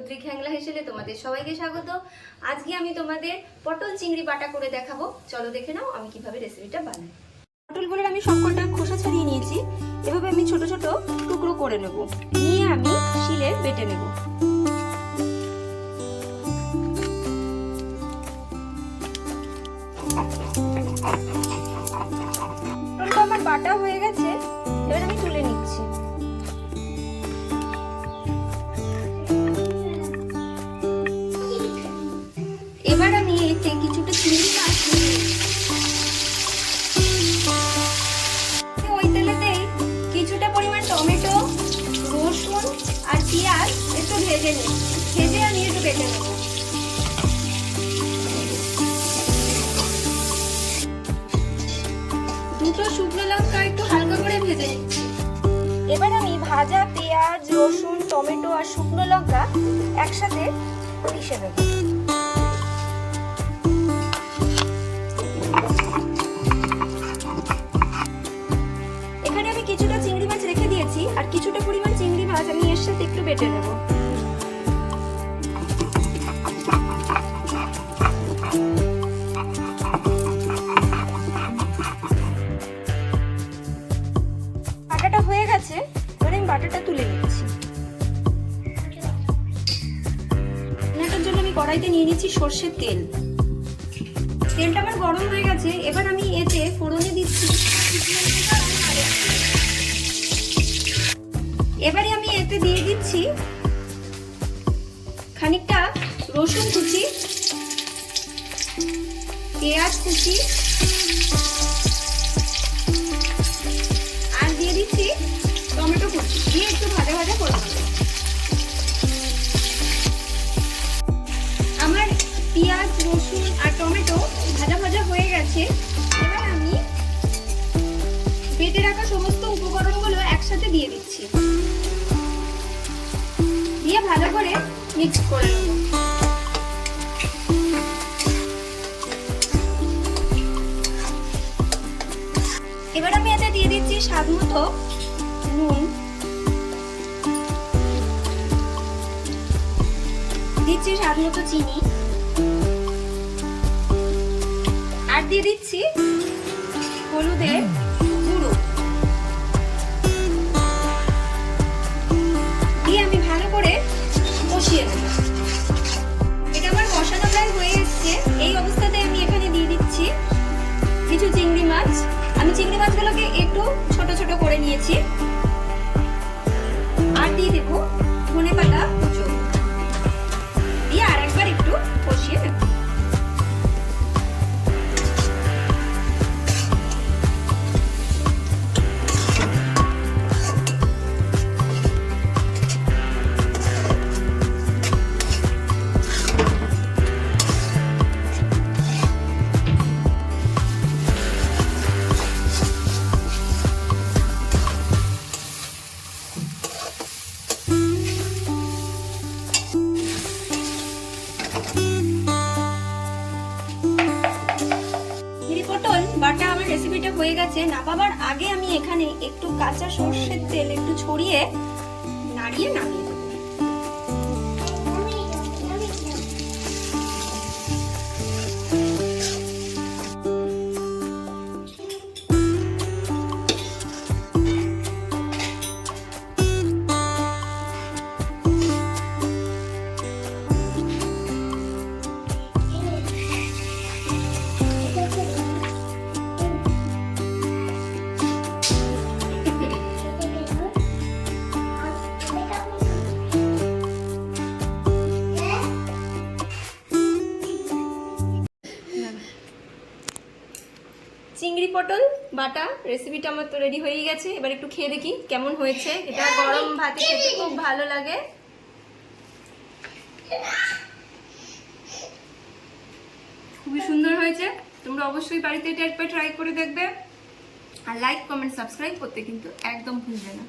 Rodri খ্যাংলা হিসেবে তোমাদের সবাইকে স্বাগত। আজকে আমি তোমাদের পটল চিংড়ি বাটা করে দেখাবো। চলো দেখে নাও আমি কীভাবে রেসিপিটা বানাই। পটলগুলোর আমি সবকটা খোসা ছাড়িয়ে নিয়েছি। এভাবে আমি ছোট ছোট টুকরো করে নেব। নিয়ে আমি শিলে বেটে নেব। আমার বাটা হয়ে গেছে। এবার আমি তুলে নিচ্ছি। পেঁয়াজ একটু ভেজে নিই। ভেজে আমি একটু বেটে নেব। দুটো শুকনো লঙ্কা একটু হালকা করে ভেজে নিচ্ছি। এবার আমি ভাজা পেঁয়াজ, রসুন, টমেটো আর শুকনো লঙ্কা একসাথে পিষে দেবো এখানে আমি কিছুটা চিংড়ি মাছ রেখে দিয়েছি আর কিছুটা পরিমাণ মাছ আমি এর সাথে একটু বেটে নেব। বাটাটা হয়ে গেছে, এবার আমি বাটাটা তুলে নিচ্ছি। রান্নাটার জন্য আমি কড়াইতে নিয়ে নিচ্ছি সর্ষের তেল। তেলটা আমার গরম হয়ে গেছে, এবার আমি এতে ফোড়নে দিচ্ছি। দিচ্ছি খানিকটা রসুন কুচি, পেঁয়াজ কুচি, আর দিয়ে দিচ্ছি টমেটো কুচি। দিয়ে একটু ভাজা ভাজা করে আমার পেঁয়াজ, রসুন আর টমেটো ভাজা ভাজা হয়ে গেছে। এবার আমি বেটে রাখা সমস্ত উপকরণগুলো একসাথে দিয়ে দিচ্ছি। দিয়ে ভালো করে মিক্স করে এবার আমি এতে দিয়ে দিচ্ছি স্বাদ মতো নুন। দিচ্ছি স্বাদ মতো চিনি। আর দিয়ে দিচ্ছি হলুদের চিংড়ি মাছ। আমি চিংড়ি মাছগুলোকে একটু ছোট ছোট করে নিয়েছি। আর দিয়ে দেবো ধনে পাতা পটল, বাটা আমার রেসিপিটা হয়ে গেছে। নাপাবার আগে আমি এখানে একটু কাঁচা সর্ষের তেল একটু ছড়িয়ে নাড়িয়ে নামিয়ে পটল বাটা রেসিপিটা আমার তো রেডি হয়ে গেছে। এবার একটু খেয়ে দেখি কেমন হয়েছে। এটা গরম ভাতে খেতে খুব ভালো লাগে। খুবই সুন্দর হয়েছে। তোমরা অবশ্যই বাড়িতে এটা একবার ট্রাই করে দেখবে। আর লাইক কমেন্ট সাবস্ক্রাইব করতে কিন্তু একদম ভুলবে না।